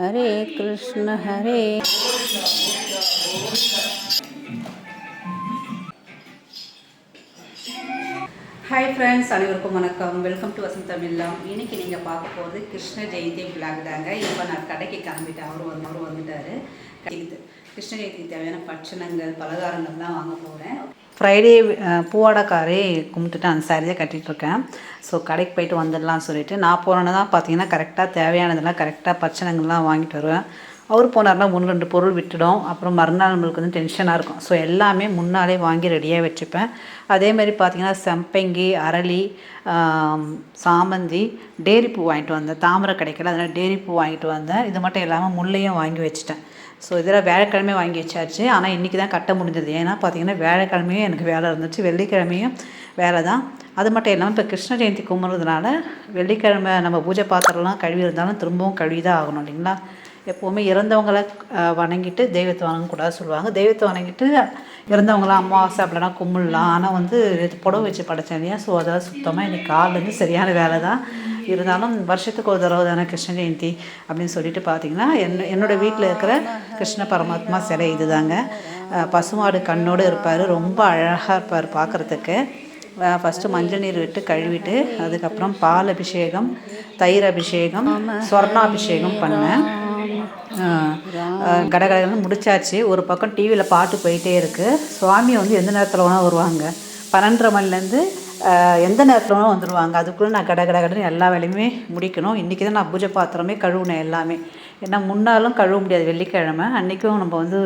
Hare Krishna Hare. Hi friends அனைவருக்கும் வணக்கம். Welcome to Vasanth தமிழ்லாம் இன்னைக்கு நீங்கள் பார்க்க போகிறது கிருஷ்ண ஜெயந்தி பிளாக் தாங்க. இப்போ நான் கடைக்கு கிளம்பிட்டேன். அவரும் ஒரு அவரும் வந்துட்டார். கிடைக்குது கிருஷ்ண ஜெயந்திக்கு தேவையான பட்சணங்கள் பலகாரங்கள்லாம் வாங்க போகிறேன் ஃப்ரைடே பூவாடக்காரே கும்பிட்டுட்டு அந்த சாரி தான் கட்டிகிட்ருக்கேன் ஸோ கடைக்கு போயிட்டு வந்துடலாம் சொல்லிட்டு நான் போனோன்னு தான் பார்த்தீங்கன்னா கரெக்டாக தேவையானதெல்லாம் கரெக்டாக பட்சணங்கள்லாம் வாங்கிட்டு வருவேன். அவர் போனார்னா ஒன்று ரெண்டு பொருள் விட்டுடும். அப்புறம் மறுநாள் நம்மளுக்கு வந்து டென்ஷனாக இருக்கும். ஸோ எல்லாமே முன்னாலே வாங்கி ரெடியாக வச்சுப்பேன். அதே மாதிரி செம்பங்கி அரளி சாமந்தி டேரி பூ வாங்கிட்டு வந்தேன். தாமரை கிடைக்கல அதனால் டேரி பூ வாங்கிட்டு வந்தேன். இது மட்டும் இல்லாமல் முல்லையும் வாங்கி வச்சுட்டேன். ஸோ இதெல்லாம் வேலைக்கிழமை வாங்கி வச்சாச்சு. ஆனால் இன்றைக்கி தான் கட்ட முடிஞ்சது. ஏன்னா பார்த்திங்கன்னா வேலைக்கிழமையும் எனக்கு வேலை இருந்துச்சு. வெள்ளிக்கிழமையும் வேலை தான். அது மட்டும் இல்லாமல் இப்போ கிருஷ்ண ஜெயந்தி கும்பிட்றதுனால வெள்ளிக்கிழமை நம்ம பூஜை பாத்திரம்லாம் கழுவி இருந்தாலும் திரும்பவும் கழுவி தான் ஆகணும் இல்லைங்களா? எப்போவுமே இறந்தவங்களை வணங்கிட்டு தெய்வத்தை வணங்கக்கூடாது சொல்லுவாங்க. தெய்வத்தை வணங்கிட்டு இறந்தவங்களாம் அமாவாசை அப்படின்னா கும்பிடலாம். ஆனால் வந்து புடவை வச்சு படைச்சேன் இல்லையா? ஸோ அதெல்லாம் சுத்தமாக இன்னைக்கு காலிலேருந்து சரியான வேலை தான். இருந்தாலும் வருஷத்துக்கு ஒரு தடவை தானே கிருஷ்ண ஜெயந்தி அப்படின்னு சொல்லிட்டு பார்த்தீங்கன்னா என்ன என்னோட வீட்டில் இருக்கிற கிருஷ்ண பரமாத்மா சிலை இதுதாங்க. பசுமாடு கண்ணோடு இருப்பார். ரொம்ப அழகாக இருப்பார் பார்க்குறதுக்கு ஃபஸ்ட்டு மஞ்சள் நீர் விட்டு கழுவிட்டு அதுக்கப்புறம் பால் அபிஷேகம் தயிர் அபிஷேகம் சொர்ணாபிஷேகம் பண்ணேன். கடகடன்னு முடிச்சாச்சு. ஒரு பக்கம் டிவியில் பாட்டு போயிட்டே இருக்குது சுவாமி வந்து எந்த நேரத்தில் வேணால் வருவாங்க. பன்னெண்டரை மணிலேருந்து எந்த நேரத்தில் வேணால் வந்துடுவாங்க அதுக்குள்ளே நான் கட கட கடன்னு எல்லா வேலையுமே முடிக்கணும். இன்றைக்கி தான் நான் பூஜை பாத்திரமே கழுவுனேன் எல்லாமே. ஏன்னா முன்னாலும் கழுவ முடியாது வெள்ளிக்கிழமை. அன்றைக்கும் நம்ம வந்து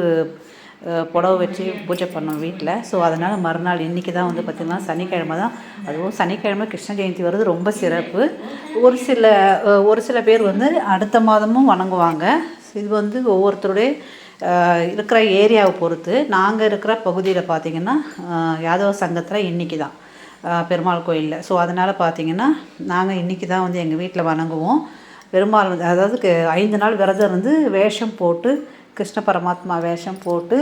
புடவை வச்சு பூஜை பண்ணோம் வீட்டில் ஸோ அதனால் மறுநாள் இன்றைக்கி தான் வந்து பார்த்திங்கன்னா சனிக்கிழமை தான். அதுவும் சனிக்கிழமை கிருஷ்ண ஜெயந்தி வருது ரொம்ப சிறப்பு. ஒரு சில ஒரு சில பேர் வந்து அடுத்த மாதமும் வணங்குவாங்க. இது வந்து ஒவ்வொருத்தருடைய இருக்கிற ஏரியாவை பொறுத்து. நாங்கள் இருக்கிற பகுதியில் பார்த்திங்கன்னா யாதவ சங்கத்தில் இன்றைக்கி தான். பெருமாள் கோயிலில். ஸோ அதனால் பார்த்திங்கன்னா நாங்கள் இன்றைக்கி தான் வந்து எங்கள் வீட்டில் வணங்குவோம். பெருமாள் வந்து அதாவது ஐந்து நாள் விரதம் இருந்து வேஷம் போட்டு கிருஷ்ண பரமாத்மா வேஷம் போட்டு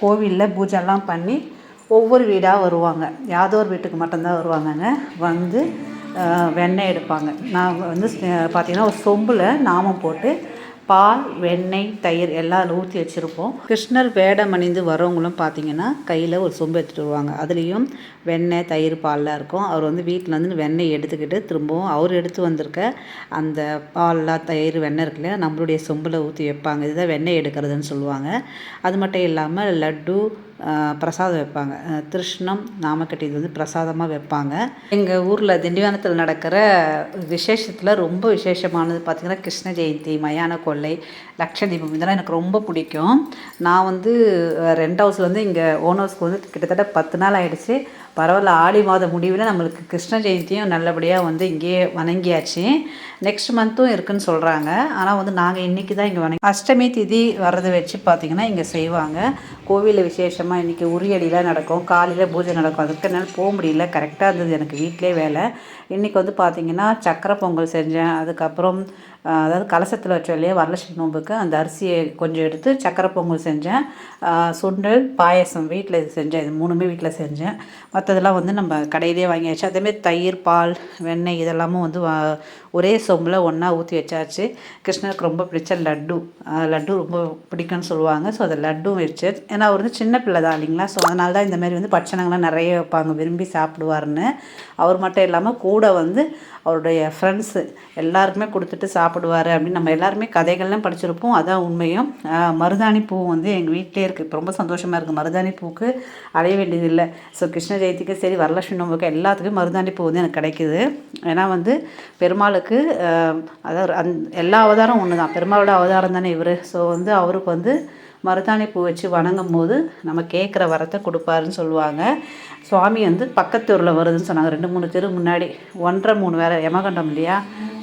கோவிலில் பூஜைலாம் பண்ணி ஒவ்வொரு வீடாக வருவாங்க. யாதோ ஒரு வீட்டுக்கு மட்டும்தான் வருவாங்கங்க. வந்து வெண்ணெய் எடுப்பாங்க. நான் வந்து பார்த்திங்கன்னா ஒரு சொம்பில் நாமம் போட்டு பால் வெண்ணெய் தயிர் எல்லாம் அதில் ஊற்றி வச்சுருப்போம். கிருஷ்ணர் வேடம் அணிந்து வரவங்களும் பார்த்தீங்கன்னா கையில் ஒரு சொம்பு எடுத்துகிட்டு வருவாங்க. அதுலேயும் வெண்ணெய் தயிர் பால்லாம் இருக்கும். அவர் வந்து வீட்டில் வந்து வெண்ணெய் எடுத்துக்கிட்டு திரும்பவும் அவர் எடுத்து வந்திருக்க அந்த பால்லாம் தயிர் வெண்ணெய் இருக்கு இல்லையா நம்மளுடைய சொம்பில் ஊற்றி வைப்பாங்க. இதுதான் வெண்ணெய் எடுக்கிறதுன்னு சொல்லுவாங்க. அது மட்டும் இல்லாமல் லட்டு பிரசாதம் வைப்பாங்க. திருஷ்ணம் நாமக்கட்டி இது வந்து பிரசாதமாக வைப்பாங்க. எங்கள் ஊரில் திண்டிவனத்தில் நடக்கிற விசேஷத்தில் ரொம்ப விசேஷமானது பார்த்திங்கன்னா கிருஷ்ண ஜெயந்தி மயான கொள்ளை லக்ஷதீபம் இதெல்லாம் எனக்கு ரொம்ப பிடிக்கும். நான் வந்து ரெண்ட் ஹவுஸ் ஹவுஸ்லேருந்து இங்கே ஓன் ஹவுஸ்க்கு வந்து கிட்டத்தட்ட பத்து நாள் ஆகிடுச்சு பரவாயில்ல ஆடி மாத முடிவில் நம்மளுக்கு கிருஷ்ண ஜெயந்தியும் நல்லபடியாக வந்து இங்கேயே வணங்கியாச்சு. நெக்ஸ்ட் மந்த்தும் இருக்குன்னு சொல்கிறாங்க ஆனால் வந்து நாங்கள் இன்றைக்கி தான் இங்கே வணங்கி அஷ்டமி திதி வர்றதை வச்சு பார்த்திங்கன்னா இங்கே செய்வாங்க. கோவிலில் விசேஷமாக இன்றைக்கி உரியடிலாம் நடக்கும். காலையில் பூஜை நடக்கும். அதுக்கு என்னால் போக முடியல. கரெக்டாக இருந்தது எனக்கு வீட்டிலே வேலை. இன்றைக்கி வந்து பார்த்திங்கன்னா சக்கரை பொங்கல் செஞ்சேன். அதுக்கப்புறம் அதாவது கலசத்தில் வச்ச இல்லையா வரலட்சுமி நோம்புக்கு அந்த அரிசியை கொஞ்சம் எடுத்து சக்கரை பொங்கல் செஞ்சேன். சுண்டல் பாயசம் வீட்டில் இது செஞ்சேன். இது மூணுமே வீட்டில் செஞ்சேன். மற்றதெல்லாம் வந்து நம்ம கடையிலேயே வாங்கியாச்சு. அதேமாரி தயிர் பால் வெண்ணெய் இதெல்லாமும் வந்து வா- ஒரே சொம்பில் ஒன்றா ஊற்றி வச்சாச்சு. கிருஷ்ணருக்கு ரொம்ப பிடிச்ச லட்டு. லட்டு ரொம்ப பிடிக்கும்னு சொல்லுவாங்க. ஸோ அதை லட்டும் வச்சு. ஏன்னா அவர் வந்து சின்ன பிள்ளை தான் இல்லைங்களா? ஸோ அதனால தான் இந்தமாரி வந்து பட்சணங்கள்லாம் நிறைய வைப்பாங்க. விரும்பி சாப்பிடுவாருன்னு. அவர் மட்டும் இல்லாமல் கூட வந்து அவருடைய ஃப்ரெண்ட்ஸு எல்லாருக்குமே கொடுத்துட்டு சாப்பிடுவார் அப்படின்னு நம்ம எல்லாருமே கதைகள்லாம் படிச்சிருப்போம். அதான் உண்மையும். மருதாணி பூ வந்து எங்கள் வீட்டிலே இருக்குது இப்போ ரொம்ப சந்தோஷமாக இருக்குது மருதாணி பூவுக்கு அலைய வேண்டியதில்லை. ஸோ கிருஷ்ண ஜெயந்திக்கு சரி வரலட்சுமி நோம்புக்கு எல்லாத்துக்கும் மருதாணி பூ வந்து எனக்கு கிடைக்குது. ஏன்னா வந்து பெருமாளுக்கு அதாவது அந் எல்லா அவதாரம் ஒன்று தான் பெருமாளோட அவதாரம் தானே இவர். ஸோ வந்து அவருக்கு வந்து மருதாணி பூ வச்சு வணங்கும் போது நம்ம கேட்குற வரத்தை கொடுப்பாருன்னு சொல்லுவாங்க. சுவாமி வந்து பக்கத்து ஊரில் வருதுன்னு சொன்னாங்க. ரெண்டு மூணு தெரு முன்னாடி. ஒன்றரை மூணு வேற யமகண்டம் இல்லையா?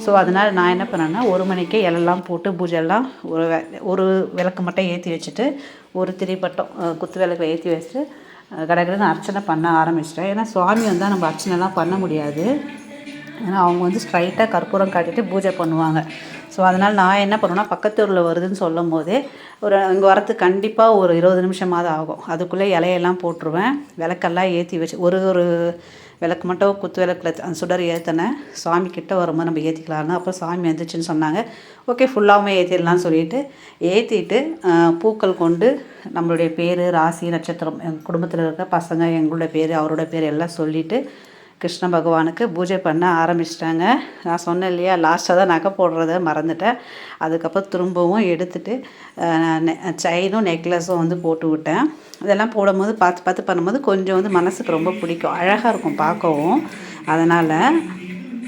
ஸோ அதனால் நான் என்ன பண்ணேன்னா ஒரு மணிக்கே இலெல்லாம் போட்டு பூஜைலாம் ஒரு ஒரு விளக்கு மட்டும் ஏற்றி வச்சுட்டு ஒரு திரிப்பட்டம் குத்து விளக்கு ஏற்றி வச்சுட்டு அஹ், கடகடன்னு அர்ச்சனை பண்ண ஆரம்பிச்சிட்டேன். ஏன்னா சுவாமி வந்தால் நம்ம அர்ச்சனைலாம் பண்ண முடியாது. ஏன்னா அவங்க வந்து ஸ்ட்ரைட்டாக கற்பூரம் காட்டிட்டு பூஜை பண்ணுவாங்க. ஸோ அதனால் நான் என்ன பண்ணுவேன்னா பக்கத்து ஊரில் வருதுன்னு சொல்லும் போதே ஒரு இங்கே வரத்துக்கு கண்டிப்பாக ஒரு இருபது நிமிஷமாவது ஆகும். அதுக்குள்ளே இலையெல்லாம் போட்டுருவேன். விளக்கெல்லாம் ஏற்றி வச்சு ஒரு ஒரு விளக்கு மட்டும் குத்து விளக்கில் அந்த சுடர் ஏற்றினேன் சாமி கிட்டே வரும்போது நம்ம ஏற்றிக்கலாம்னு அப்புறம் சாமி வந்துச்சுன்னு சொன்னாங்க. ஓகே ஃபுல்லாகவுமே ஏற்றிடலாம்னு சொல்லிட்டு ஏற்றிட்டு பூக்கள் கொண்டு நம்மளுடைய பேர் ராசி நட்சத்திரம் எங்கள் குடும்பத்தில் இருக்க பசங்க எங்களுடைய பேர் அவரோட பேர் எல்லாம் சொல்லிவிட்டு கிருஷ்ண பகவானுக்கு பூஜை பண்ண ஆரம்பிச்சிட்டாங்க. நான் சொன்னேன் இல்லையா லாஸ்ட்டாக தான் நகை போடுறத மறந்துட்டேன். அதுக்கப்புறம் திரும்பவும் எடுத்துட்டு செயினும் நெக்லஸும் வந்து போட்டு விட்டேன். இதெல்லாம் போடும்போது பார்த்து பார்த்து பண்ணும்போது கொஞ்சம் வந்து மனசுக்கு ரொம்ப பிடிக்கும். அழகாக இருக்கும் பார்க்கவும். அதனால்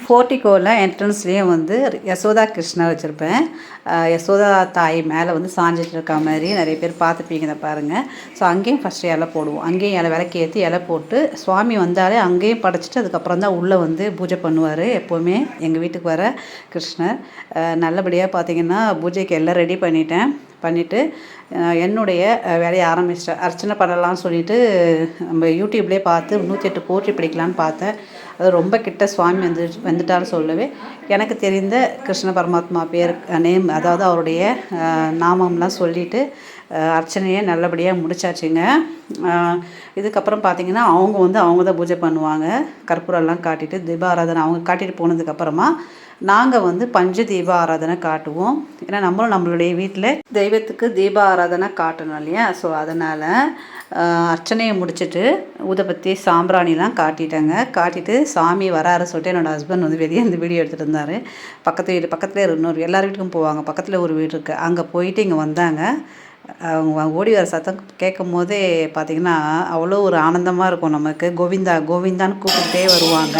ஃபோர்ட்டிகோவில் என்ட்ரன்ஸ்லேயும் வந்து யசோதா கிருஷ்ணர் வச்சுருப்பேன். யசோதா தாய் மேலே வந்து சாஞ்சிட்டு இருக்க மாதிரி நிறைய பேர் பார்த்துப்பீங்க இதை பாருங்கள் ஸோ அங்கேயும் ஃபஸ்ட்டு இலை போடுவோம். அங்கேயும் இலை விளக்கு ஏற்றி இலை போட்டு சுவாமி வந்தாலே அங்கேயும் படைச்சிட்டு அதுக்கப்புறம் தான் உள்ளே வந்து பூஜை பண்ணுவார் எப்போவுமே. எங்கள் வீட்டுக்கு வர கிருஷ்ணர். நல்லபடியாக பார்த்தீங்கன்னா பூஜைக்கு எல்லாம் ரெடி பண்ணிட்டேன். பண்ணிவிட்டு என்னுடைய வேலையை ஆரம்பிச்சிட்டேன் அர்ச்சனை பண்ணலாம்னு சொல்லிட்டு நம்ம யூடியூப்லேயே பார்த்து நூற்றி எட்டு போற்றி பிடிக்கலான்னு பார்த்தேன். அது ரொம்ப கிட்ட சுவாமி வந்து வந்துட்டான்னு சொல்லவே எனக்கு தெரிந்த கிருஷ்ண பரமாத்மா பேர் நேம் அதாவது அவருடைய நாமம்லாம் சொல்லிவிட்டு அர்ச்சனையை நல்லபடியாக முடிச்சாச்சுங்க. இதுக்கப்புறம் பார்த்திங்கன்னா அவங்க வந்து அவங்க தான் பூஜை பண்ணுவாங்க. கற்பூரம்லாம் காட்டிட்டு தீபாராதனை அவங்க காட்டிட்டு போனதுக்கப்புறமா நாங்கள் வந்து பஞ்ச தீப ஆராதனை காட்டுவோம். ஏன்னா நம்மளும் நம்மளுடைய வீட்டில் தெய்வத்துக்கு தீப ஆராதனை காட்டணும் இல்லையா? ஸோ அதனால் அர்ச்சனையை முடிச்சுட்டு ஊதபத்தி சாம்பிராணிலாம் காட்டிட்டாங்க. காட்டிட்டு சாமி வராரு சொல்லிட்டு என்னோடய ஹஸ்பண்ட் வந்து வெளியே இந்த வீடியோ எடுத்துகிட்டு இருந்தார். பக்கத்து வீடு பக்கத்துலேயே இன்னொரு எல்லார் வீட்டுக்கும் போவாங்க. பக்கத்தில் ஒரு வீடு இருக்குது அங்கே போயிட்டு இங்கே வந்தாங்க. அவங்க ஓடி வர சத்தம் கேட்கும் போதே பார்த்திங்கன்னா அவ்வளோ ஒரு ஆனந்தமாக இருக்கும் நமக்கு. கோவிந்தா கோவிந்தான்னு கூப்பிட்டுட்டே வருவாங்க.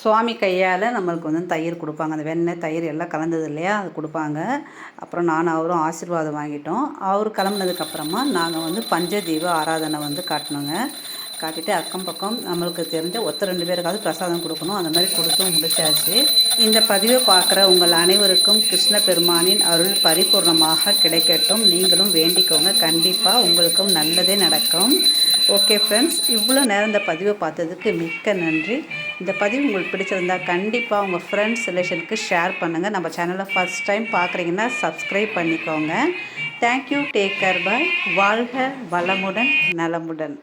சுவாமி கையால் நம்மளுக்கு வந்து தயிர் கொடுப்பாங்க. அந்த வெண்ணெய் தயிர் எல்லாம் கலந்தது இல்லையா? அது கொடுப்பாங்க. அப்புறம் நான் அவரும் ஆசீர்வாதம் வாங்கிட்டோம். அவர் கிளம்புனதுக்கப்புறமா நாங்கள் வந்து பஞ்சதீப ஆராதனை வந்து காட்டினோங்க காட்டிட்டு அக்கம் பக்கம் நம்மளுக்கு தெரிஞ்ச ஒத்த ரெண்டு பேருக்காவது பிரசாதம் கொடுக்கணும். அந்த மாதிரி கொடுத்து முடிச்சாச்சு. இந்த பதிவை பார்க்குற உங்கள் அனைவருக்கும் கிருஷ்ண பெருமானின் அருள் பரிபூர்ணமாக கிடைக்கட்டும். நீங்களும் வேண்டிக்கோங்க. கண்டிப்பாக உங்களுக்கும் நல்லதே நடக்கும். ஓகே ஃப்ரெண்ட்ஸ் இவ்வளோ நேரம் இந்த பதிவை பார்த்ததுக்கு மிக்க நன்றி. இந்த பதிவு உங்களுக்கு பிடிச்சிருந்தா கண்டிப்பாக உங்கள் ஃப்ரெண்ட்ஸ் ரிலேஷனுக்கு ஷேர் பண்ணுங்கள் நம்ம சேனலை ஃபஸ்ட் டைம் பார்க்குறீங்கன்னா சப்ஸ்கிரைப் பண்ணிக்கோங்க. Thank you take care bye வாழ்க வளமுடன் நலமுடன்.